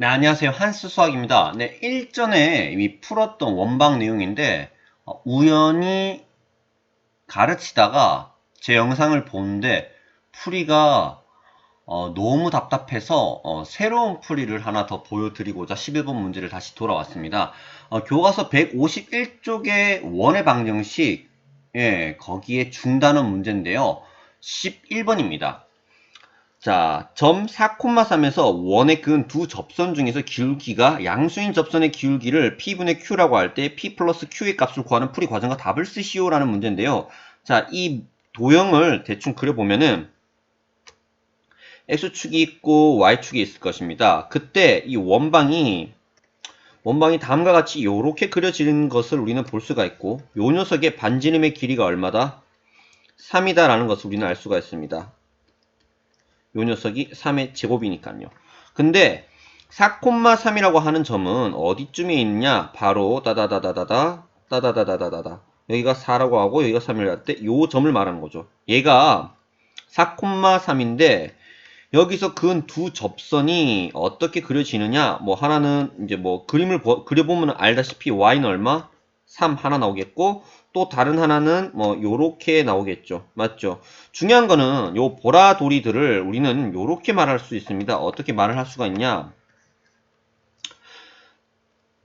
네, 안녕하세요. 한스 수학입니다. 네, 일전에 이미 풀었던 원방 내용인데, 어, 우연히 가르치다가 제 영상을 보는데, 풀이가 어, 너무 답답해서 어, 새로운 풀이를 하나 더 보여드리고자 11번 문제를 다시 돌아왔습니다. 어, 교과서 151쪽의 원의 방정식, 예, 거기에 중단원 문제인데요. 11번입니다. 자, 점 4,3에서 원의 근 두 접선 중에서 기울기가 양수인 접선의 기울기를 P분의 Q라고 할 때 P 플러스 Q의 값을 구하는 풀이 과정과 답을 쓰시오라는 문제인데요. 자, 이 도형을 대충 그려보면은 X축이 있고 Y축이 있을 것입니다. 그때 이 원방이 원방이 다음과 같이 이렇게 그려지는 것을 우리는 볼 수가 있고 요 녀석의 반지름의 길이가 얼마다? 3이다 라는 것을 우리는 알 수가 있습니다. 요 녀석이 3의 제곱이니까요. 근데 4,3이라고 하는 점은 어디쯤에 있냐? 바로 따다다다다다 따다다다다다 여기가 4라고 하고 여기가 3이라고 할 때 요 점을 말하는 거죠. 얘가 4,3인데 여기서 근 두 접선이 어떻게 그려지느냐? 뭐 하나는 이제 뭐 그림을 그려보면 알다시피 y는 얼마? 3 하나 나오겠고 또 다른 하나는 뭐 요렇게 나오겠죠. 맞죠? 중요한 거는 요 보라돌이들을 우리는 요렇게 말할 수 있습니다. 어떻게 말을 할 수가 있냐?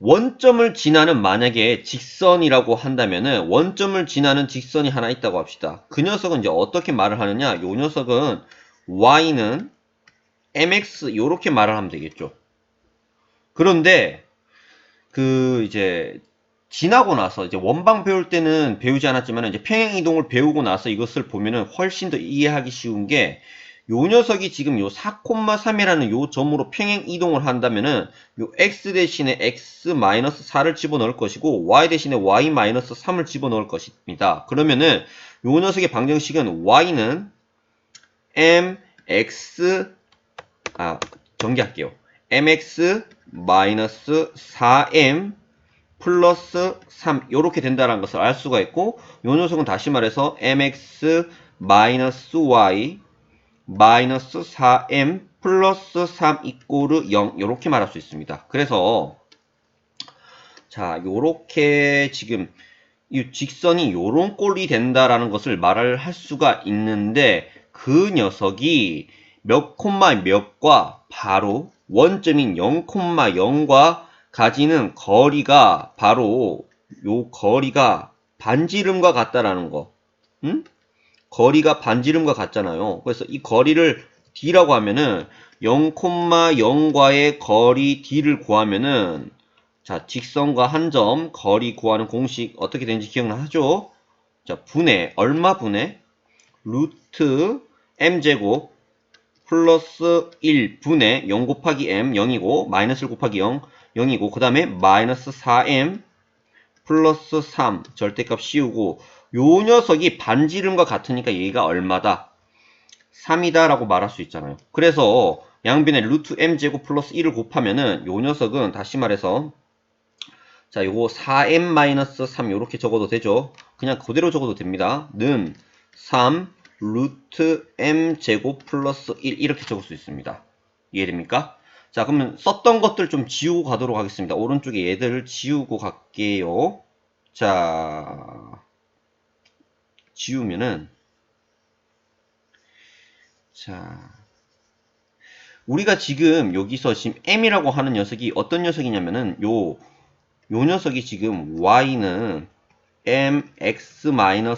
원점을 지나는 만약에 직선이라고 한다면은 원점을 지나는 직선이 하나 있다고 합시다. 그 녀석은 이제 어떻게 말을 하느냐? 요 녀석은 y는 mx 요렇게 말을 하면 되겠죠. 그런데 그 이제 지나고 나서 이제 원방 배울 때는 배우지 않았지만 이제 평행 이동을 배우고 나서 이것을 보면은 훨씬 더 이해하기 쉬운 게 요 녀석이 지금 요 4,3이라는 요 점으로 평행 이동을 한다면은 요 x 대신에 x-4를 집어넣을 것이고 y 대신에 y-3을 집어넣을 것입니다. 그러면은 요 녀석의 방정식은 y는 mx 아 정리할게요. mx-4m 플러스 3 이렇게 된다는 것을 알 수가 있고 요 녀석은 다시 말해서 mx 마이너스 y 마이너스 4m 플러스 3 이꼬르 0 이렇게 말할 수 있습니다. 그래서 자 요렇게 지금 이 직선이 요런 꼴이 된다라는 것을 말을 할 수가 있는데 그 녀석이 몇 콤마 몇과 바로 원점인 0,0과 가지는 거리가 바로 요 거리가 반지름과 같다라는 거. 응? 거리가 반지름과 같잖아요. 그래서 이 거리를 d라고 하면은 0,0과의 거리 d를 구하면은 자, 직선과 한 점 거리 구하는 공식 어떻게 되는지 기억나죠? 자, 분해 얼마 분해? 루트 m제곱 플러스 1 분의 0 곱하기 m 0이고 마이너스 1 곱하기 0 0이고 그 다음에 마이너스 4m 플러스 3 절대값 씌우고 요 녀석이 반지름과 같으니까 얘가 얼마다? 3이다 라고 말할 수 있잖아요. 그래서 양변에 루트 m제곱 플러스 1을 곱하면은 요 녀석은 다시 말해서 자 요거 4m-3 요렇게 적어도 되죠. 그냥 그대로 적어도 됩니다. 는 3 루트 m제곱 플러스 1 이렇게 적을 수 있습니다. 이해됩니까? 자, 그러면 썼던 것들 좀 지우고 가도록 하겠습니다. 오른쪽에 얘들을 지우고 갈게요. 자, 지우면은, 자, 우리가 지금 여기서 지금 m이라고 하는 녀석이 어떤 녀석이냐면은, 요, 요 녀석이 지금 y는 mx-4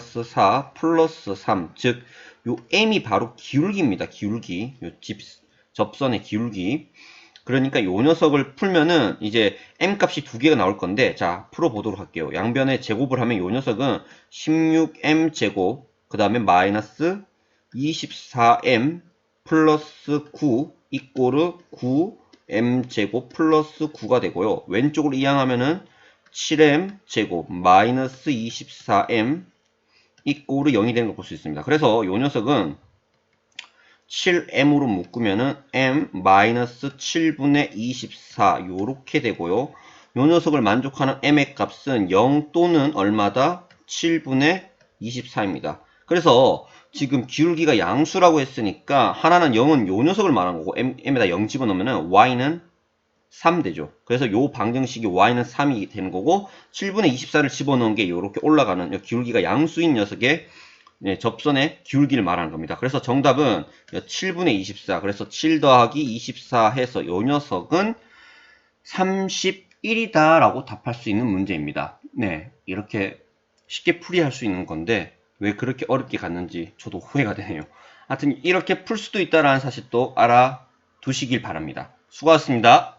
플러스 3, 즉, 요 m이 바로 기울기입니다. 기울기. 요 집, 접선의 기울기. 그러니까 요 녀석을 풀면은 이제 m 값이 두 개가 나올 건데 자 풀어보도록 할게요. 양변에 제곱을 하면 요 녀석은 16m 제곱 그 다음에 마이너스 24m 플러스 9 이꼬르 9m 제곱 플러스 9가 되고요. 왼쪽으로 이항하면은 7m 제곱 마이너스 24m 이꼬르 0이 되는 걸 볼 수 있습니다. 그래서 요 녀석은 7m으로 묶으면은 m-7분의 24 요렇게 되고요. 요 녀석을 만족하는 m의 값은 0 또는 얼마다? 7분의 24입니다. 그래서 지금 기울기가 양수라고 했으니까 하나는 0은 요 녀석을 말한 거고 m, m에다 0 집어넣으면 y는 3 되죠. 그래서 요 방정식이 y는 3이 되는 거고 7분의 24를 집어넣은 게 이렇게 올라가는 요 기울기가 양수인 녀석의 네, 접선의 기울기를 말하는 겁니다. 그래서 정답은 7분의 24 그래서 7 더하기 24 해서 요 녀석은 31이다 라고 답할 수 있는 문제입니다. 네 이렇게 쉽게 풀이할 수 있는 건데 왜 그렇게 어렵게 갔는지 저도 후회가 되네요. 하여튼 이렇게 풀 수도 있다라는 사실도 알아두시길 바랍니다. 수고하셨습니다.